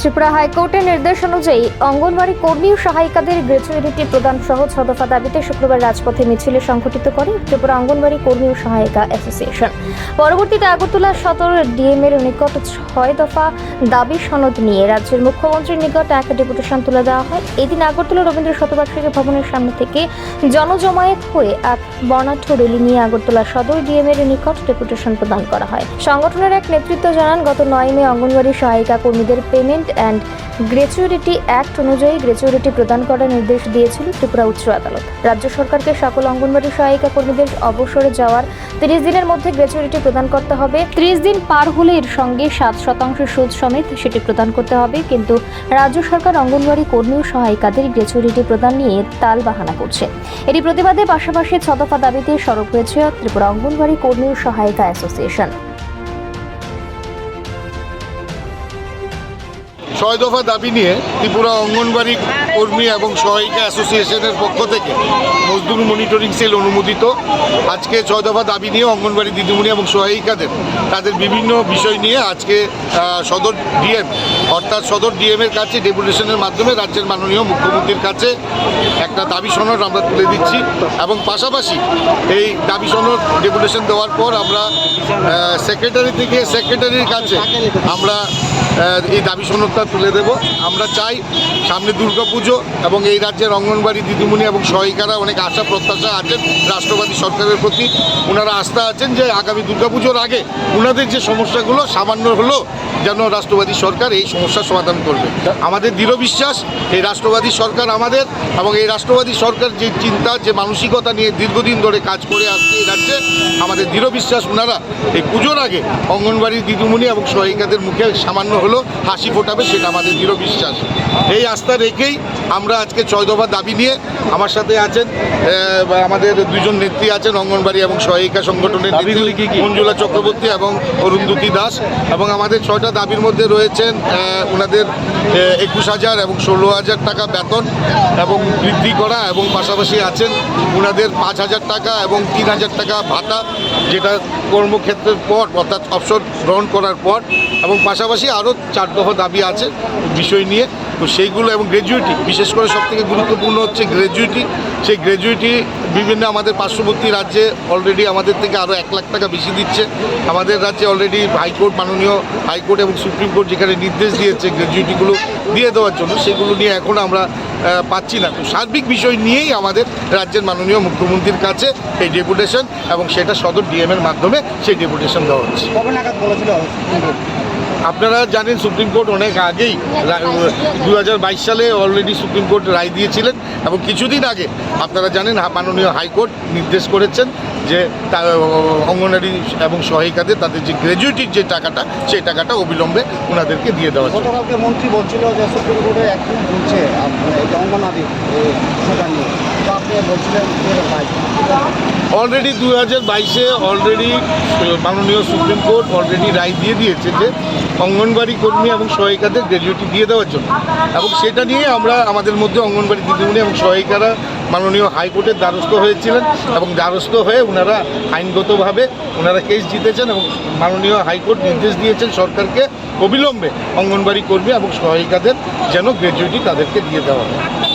ত্রিপুরা হাইকোর্টের নির্দেশ অনুযায়ী অঙ্গনওয়াড়ি কর্মী ও সহায়িকাদের গ্র্যাচুইটি প্রদান সহ ছ দফা দাবিতে শুক্রবার রাজপথে মিছিলে সংঘটিত করে ত্রিপুরা অঙ্গনওয়াড়ি কর্মী ও সহায়িকা অ্যাসোসিয়েশন। পরবর্তীতে আগরতলা সদর ডিএম এর নিকট ছয় দফা দাবি সনদ নিয়ে রাজ্যের মুখ্যমন্ত্রীর নিকট এক ডেপুটেশন তুলে দেওয়া হয়। এদিন আগরতলা রবীন্দ্র শতবার্ষিকী ভবনের সামনে থেকে জনজমায়েত হয়ে এক বর্ণাঢ্য রেলি নিয়ে আগরতলা সদর ডিএম এর নিকট ডেপুটেশন প্রদান করা হয়। সংগঠনের এক নেতৃত্ব জানান, গত নয় মে অঙ্গনওয়াড়ি সহায়িকা কর্মীদের পেমেন্ট অ্যান্ড গ্র্যাচুইটি অ্যাক্ট অনুযায়ী গ্র্যাচুইটি প্রদান করার নির্দেশ দিয়েছিল ত্রিপুরা উচ্চ আদালত। রাজ্য সরকারকে সকল অঙ্গনবাড়ি সহায়িকা কর্মীদের অবসরে যাওয়ার তিরিশ দিনের মধ্যে গ্র্যাচুইটি প্রদান করতে হবে। ত্রিশ দিন পার হলে এর সঙ্গে সাত শতাংশ সুদ সমেত সেটি প্রদান করতে হবে, কিন্তু রাজ্য সরকার অঙ্গনবাড়ি কর্মী ও সহায়িকাদের গ্র্যাচুইটি প্রদান নিয়ে তাল বাহানা করছে। এটি প্রতিবাদে পাশাপাশি ছদফা দাবিতে সড়ক হয়েছে ত্রিপুরা অঙ্গনবাড়ি কর্মী ও সহায়িকা অ্যাসোসিয়েশন। ছয় দফা দাবি নিয়ে ত্রিপুরা অঙ্গনবাড়ি কর্মী এবং সহায়িকা অ্যাসোসিয়েশনের পক্ষ থেকে মজদুর মনিটরিং সেল অনুমোদিত। আজকে ছয় দফা দাবি নিয়ে অঙ্গনবাড়ি দিদিমণি এবং সহায়িকাদের তাদের বিভিন্ন বিষয় নিয়ে আজকে সদর ডিএম অর্থাৎ সদর ডিএম এর কাছে ডেপুটেশনের মাধ্যমে রাজ্যের মাননীয় মুখ্যমন্ত্রীর কাছে একটা দাবি সনদ আমরা তুলে দিচ্ছি এবং পাশাপাশি এই দাবি সনদ ডেপুটেশন দেওয়ার পর আমরা সেক্রেটারি থেকে সেক্রেটারির কাছে আমরা এই দাবি সনদটা তুলে দেব। আমরা চাই সামনে দুর্গাপুজো এবং এই রাজ্যের অঙ্গনবাড়ি দিদিমণি এবং সহায়িকারা অনেক আশা প্রত্যাশা আছেন রাষ্ট্রবাদী সরকারের প্রতি। ওনারা আস্থা আছেন যে আগামী দুর্গাপুজোর আগে ওনাদের যে সমস্যাগুলো সামান্য হলো যেন রাষ্ট্রবাদী সরকার এই সমস্যার সমাধান করবে। আমাদের দৃঢ় বিশ্বাস, এই রাষ্ট্রবাদী সরকার আমাদের এবং এই রাষ্ট্রবাদী সরকার যে চিন্তা, যে মানসিকতা নিয়ে দীর্ঘদিন ধরে কাজ করে আসছে এই রাজ্যে, আমাদের দৃঢ় বিশ্বাস ওনারা এই পুজোর আগে অঙ্গনবাড়ির দিদিমণি এবং সহায়িকাদের মুখে সামান্য হলো হাসি ফোটাবে, সেটা আমাদের দৃঢ় বিশ্বাস। এই আস্থা রেখেই আমরা আজকে ছয় দফা দাবি নিয়ে আমার সাথে আছেন আমাদের দুজন নেত্রী আছেন অঙ্গনবাড়ি এবং সহায়িকা সংগঠনের দাবিগুলি কি কি? মঞ্জুলা চক্রবর্তী এবং অরুন্ধতী দাস এবং আমাদের ছয়টা দাবির মধ্যে রয়েছেন ওনাদের একুশ হাজার এবং ষোলো হাজার টাকা বেতন এবং বৃদ্ধি করা এবং পাশাপাশি আছেন ওনাদের পাঁচ হাজার টাকা এবং তিন হাজার টাকা ভাতা যেটা কর্মক্ষেত্রের পর অর্থাৎ অবসর গ্রহণ করার পর এবং পাশাপাশি আরও চার দফা দাবি আছে বিষয় নিয়ে তো সেইগুলো এবং গ্র্যাজুয়েটি বিশেষ করে সবথেকে গুরুত্বপূর্ণ হচ্ছে গ্র্যাজুয়েটি সেই গ্র্যাজুয়েটি বিভিন্ন আমাদের পার্শ্ববর্তী রাজ্যে অলরেডি আমাদের থেকে আরও এক লাখ টাকা বেশি দিচ্ছে। আমাদের রাজ্যে অলরেডি হাইকোর্ট মাননীয় হাইকোর্ট এবং সুপ্রিম কোর্ট যেখানে নির্দেশ দিয়েছে গ্র্যাজুয়েটিগুলো দিয়ে দেওয়ার জন্য, সেগুলো নিয়ে এখন আমরা পাচ্ছি না। তো সার্বিক বিষয় নিয়েই আমাদের রাজ্যের মাননীয় মুখ্যমন্ত্রীর কাছে এই ডেপুটেশন এবং সেটা সদর ডিএমের মাধ্যমে সেই ডেপুটেশন দেওয়া হচ্ছে। আপনারা জানেন সুপ্রিম কোর্ট অনেক আগেই দু হাজার বাইশ সালে অলরেডি সুপ্রিম কোর্ট রায় দিয়েছিলেন এবং কিছুদিন আগে আপনারা জানেন মাননীয় হাইকোর্ট নির্দেশ করেছেন যে তা অঙ্গনারী এবং সহায়িকাদের তাদের যে গ্র্যাজুইটির যে টাকাটা, সেই টাকাটা অবিলম্বে ওনাদেরকে দিয়ে দেওয়া গতকালকে মন্ত্রী বলছিল যে সুপ্রিম কোর্টে একদিন চলছে এই অঙ্গনাদি সেটা নিয়ে। আপনি বলছিলেন অলরেডি দু হাজার বাইশে অলরেডি মাননীয় সুপ্রিম কোর্ট অলরেডি রায় দিয়ে দিয়েছে যে অঙ্গনবাড়ি কর্মী এবং সহায়িকাদের গ্র্যাজুয়েটি দিয়ে দেওয়ার জন্য। এবং সেটা নিয়ে আমরা আমাদের মধ্যে অঙ্গনবাড়ি দিদিমণি এবং সহায়িকারা মাননীয় হাইকোর্টের দ্বারস্থ হয়েছিলেন এবং দ্বারস্থ হয়ে ওনারা আইনগতভাবে ওনারা কেস জিতেছেন এবং মাননীয় হাইকোর্ট নির্দেশ দিয়েছেন সরকারকে অবিলম্বে অঙ্গনবাড়ি কর্মী এবং সহায়িকাদের যেন গ্র্যাজুয়েটি তাদেরকে দিয়ে দেওয়া হয়।